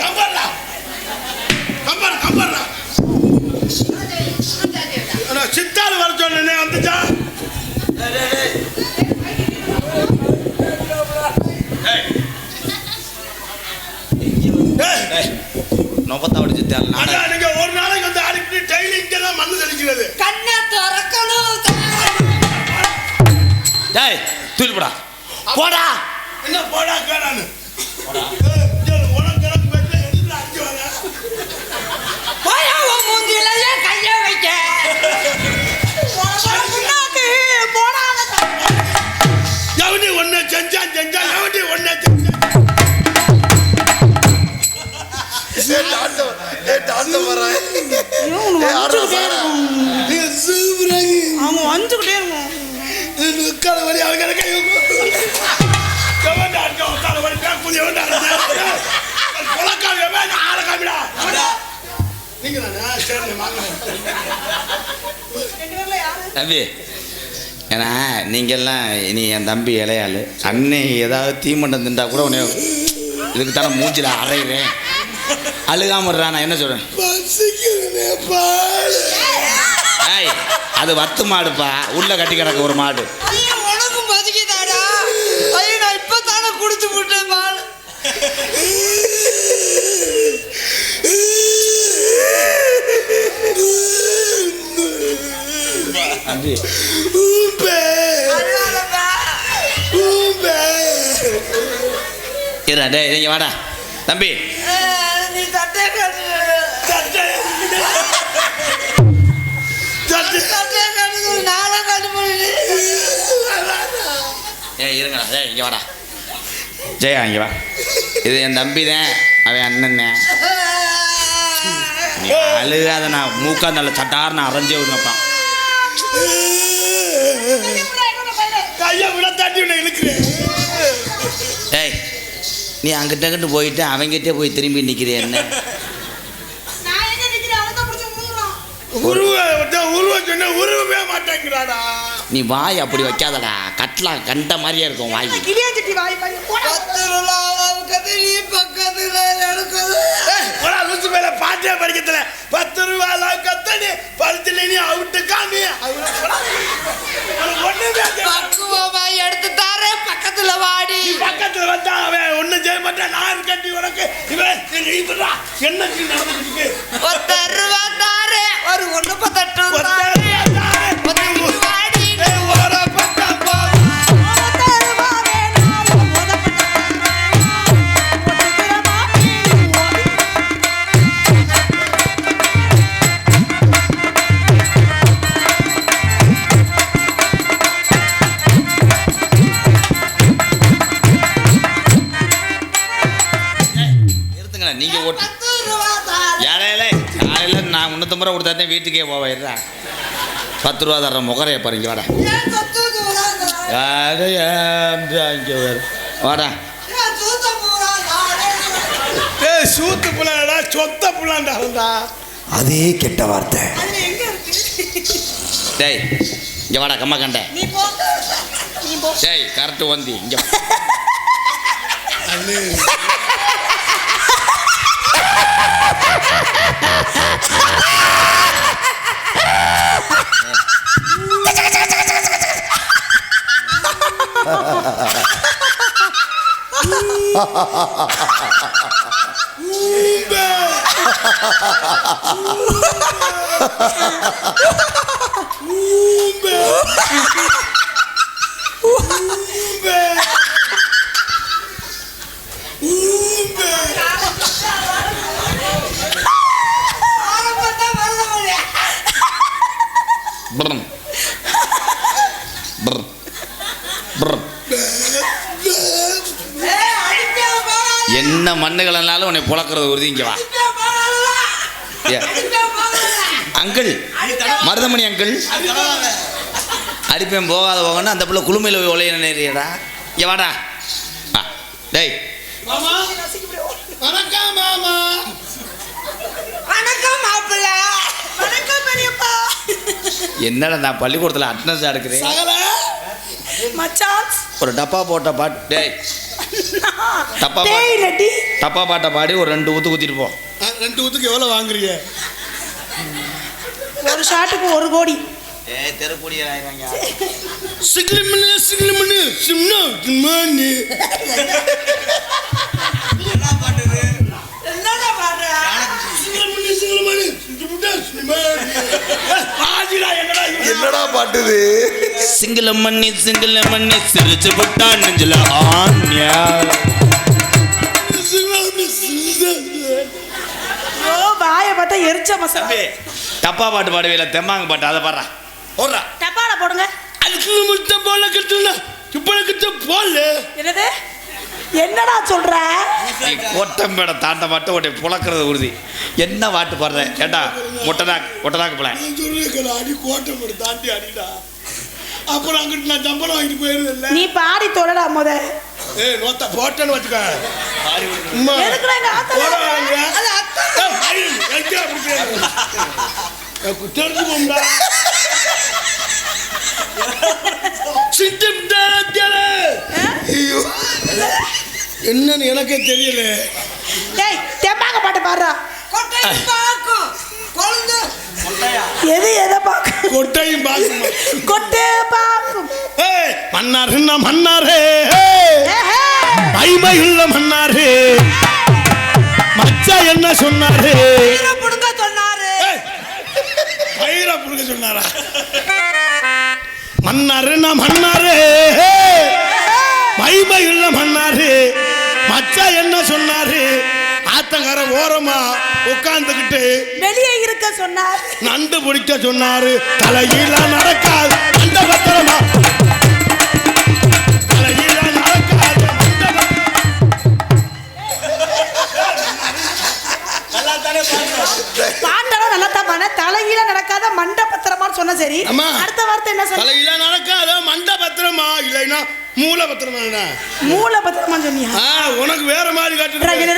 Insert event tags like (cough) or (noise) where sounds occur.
கம்பர்டா. கம்பர் கம்பர்டா. நான் சித்தாள் வர சொன்னேனே வந்துச்சா? ஏய், நொப்பத்தா அடிச்சு தேவை நாடகம் அதான் நீங்க ஒரு நாளைக்கு வந்து அடிக்கடி டெய்லி இங்கே தான் மண்ணு தெளிக்கிறது. கண்ணை திறக்கணும் டேய் தூக்கி போடா. போடா. என்ன போடா கேடான்னு? உனக்கு எனக்கு வெட்ட எடுத்து அடிச்சு வர போய் அவன் மூஞ்சில ஏன் கைய வைக்க. முன்னாக்கு போடாத எவனி ஒண்ணு செஞ்சான் செஞ்சான் எவனி நீ சூப்பராகி. அவன் வந்துகிட்டே இருக்கும். உட்கார வழி அவங்க வழி பேக் பண்ணி எவன்டா குலக்கால் எவன் ஆள காமிடா. நீங்க தானே? சரி வாங்க. ரெண்டு பேர்ல யாரு? தம்பி ஏன்னா நீங்கெல்லாம் நீ என் தம்பி இளையாள். அண்ணன் ஏதாவது தீமண்டம் திண்டா கூட உன்னை இதுக்கு தானே மூஞ்சில அரைகிறேன் அழுகாம நான் என்ன ஏய் அது வத்து மாடுப்பா. உள்ள கட்டி கிடக்க ஒரு மாடு ஐயோ உனக்கும் பசிக்குதாடா ஐயோ நான் இப்ப தானே குடிச்சு விட்டேன் பால் ஊம்பே இருடா நீங்க வாடா. தம்பி. ஏய் இருங்கடா டேய் இங்கே வாடா. ஜெயா இங்கே வா. இது என் தம்பி தான் அவன் அண்ணன் தான். நீ அழுகாத நான் மூக்கா நல்ல சட்டார் நான் அரைஞ்சே விடுங்கப்பான் கையை விட தட்டி உன்னை இழுக்கிறேன். ஏய் நீ அங்கிட்ட அங்கிட்டு போயிட்டு அவங்கிட்டே போய் திரும்பி நிற்கிறேன் என்ன? நீ வாய் அப்படி வைக்காதடா. கட்லா கண்ட மாதிரியே இருக்கும் வாய். பத்து நீ பக்கத்துல நடக்குது போடா. லூசு பக்கத்துல அவன். செய்ய மாட்டேன். நான் கட்டி உனக்கு இவன் என்ன நடந்துட்டு இருக்கு? நீங்கள் ஓட்டு ஏழையில காலையில் நான் முன்னூத்தம்பது ரூபா கொடுத்தா வீட்டுக்கே போவேன் பத்து ரூபா தர்ற முகரைய பாருங்க வாடா. இங்க வர? வாடா. சூத்து புள்ளடா சொத்த புள்ளாண்டா இருந்தா அதே கெட்ட வார்த்தை. டேய் இங்க வாடா கம்மா கண்ட. நீ போ. நீ போ. டேய் கரெக்ட் வந்து இங்க (laughs) வா. ஆரம்பத்தை மண்ணுகளனாலும் உன்னை புழக்கிறது உறுதி இங்க வா. Uncle Maruthamani uncle. அடிப்பேன் போகாத போகணும். அந்த பிள்ளை குளுமையில் போய் ஒலைய நேரியடா இங்க வாடா. ஆ, டேய். மாமா வணக்கம் மாமா. வணக்கம் மாப்பிள்ள. வணக்கம் பெரியப்பா. என்னடா நான் பள்ளிக்கூடத்தில் அட்டனன்ஸ் எடுக்கிறேன்? சகல. மச்சான். ஒரு டப்பா போட்ட பாட்டு டேய். பேய் பாட்டு தப்பா பாட்டை பாடி ஒரு ரெண்டு ஊத்து போ. ஆ, ரெண்டு ஊத்துக்கு எவ்வளவு வாங்குறீங்க? ஒரு ஷாட்டுக்கு ஒரு கோடி. ஏ தெருக்குடிய ஆயிடுவாங்க சிங்கிள் மணி சிம்னா சிம்மானி என்னடா பாடுற சிங்கிள் மணி சிங்கிள் மணி சிம்னா சிம்மானி என்னடா இது? என்னடா பாட்டுது? சிங்கிள மண்ணி சிங்கிள மண்ணி சிரிச்சு விட்டா நெஞ்சில மணி ஓ வாயை பார்த்தா எரிச்ச மசா தம்பி தப்பா பாட்டு பாடுவீல தெம்மாங்க பாட்டு அதை பாடுறா. ஓடுறா. டப்பால போடுங்க. அதுக்கு முட்டை போல கட்டுல இப்ப கிட்ட போல என்னது? என்னடா சொல்ற? நீ கோட்டம்பேட தாண்ட மாட்டு உன்னை புழக்கிறது உறுதி. என்ன பாட்டு பாடுற? ஏண்டா போல. நான் சொல்றேன் அடி கோட்டை போட்டு தாண்டி அடிடா. அப்புறம் அங்கிட்டு நான் சம்பளம் வாங்கிட்டு போயிருந்தேன்ல. நீ பாடி தொடடா முத. ஏய் நோத்த போட்டேன்னு வச்சுக்க. அம்மா. ஏய்? எனக்கு என்னன்னு எனக்கே தெரியல. டேய் தெம்பாங்க பாட்டு பாடுறா. எது எதை பார்க்க கொட்டையும் பாக்கணும் கொட்டே பார்க்கும் ஏய் மன்னாருன்னா மன்னாரே? ஏஹே. மைமையுள்ள மன்னாரே. மச்சா என்ன சொன்னாரு? புடுங்க சொன்னாரு. பயிரை புடுங்க சொன்னாரா? மன்னாருன்னா மன்னாரே? மைமையுள்ள மன்னாரு. மச்சா என்ன சொன்னாரு? ஆத்தங்கர ஓரமா உட்கார்ந்துகிட்டு வெளியே இருக்க சொன்னார். நண்டு பிடிக்க சொன்னாரு. தலையில நடக்காது. அந்த பத்திரமா பாண்டவன் நல்லா தான் பண்ண தலைகீழ நடக்காத மண்ட பத்திரமான்னு சொன்ன சரி அம்மா. அடுத்த வார்த்தை என்ன சொன்ன? தலையில நடக்காத மண்ட பத்திரமா இல்லைன்னா மூல பத்திரமா மூல பத்திரமா சொன்னியா உனக்கு வேற மாதிரி ரகட